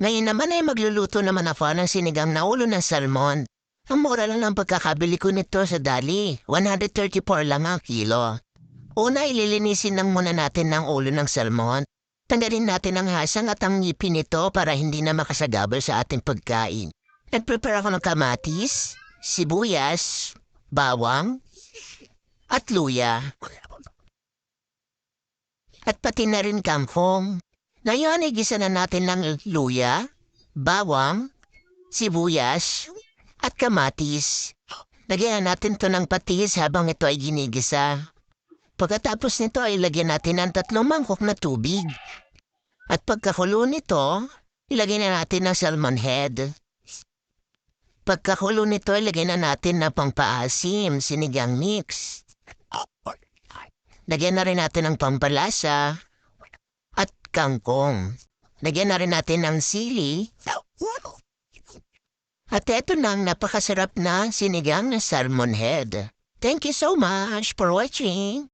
Ngayon naman ay magluluto naman ako ng sinigang na ulo ng salmon. Ang mura lang ng pagkakabili ko nito sa Dali. 134 lang ang kilo. Una, ililinisin lang muna natin ng ulo ng salmon. Tanggalin natin ang hasang at ang ngipin nito para hindi na makasagabal sa ating pagkain. Nag-prepare ako ng kamatis, sibuyas, bawang, at luya. At pati na rin kangkong. Ngayon, igisa na natin ng luya, bawang, sibuyas, at kamatis. Lagyan natin to ng patis habang ito ay ginigisa. Pagkatapos nito ay lagyan natin ng tatlong mangkok na tubig. At pagkakulo nito, ilagay na natin ng salmon head. Pagkakulo nito, ilagay na natin na pangpaasim, sinigang mix. Lagyan na rin natin ng pampalasa kangkong. Lagyan na rin natin ng sili. At eto na ang napakasarap na sinigang na salmon head. Thank you so much for watching.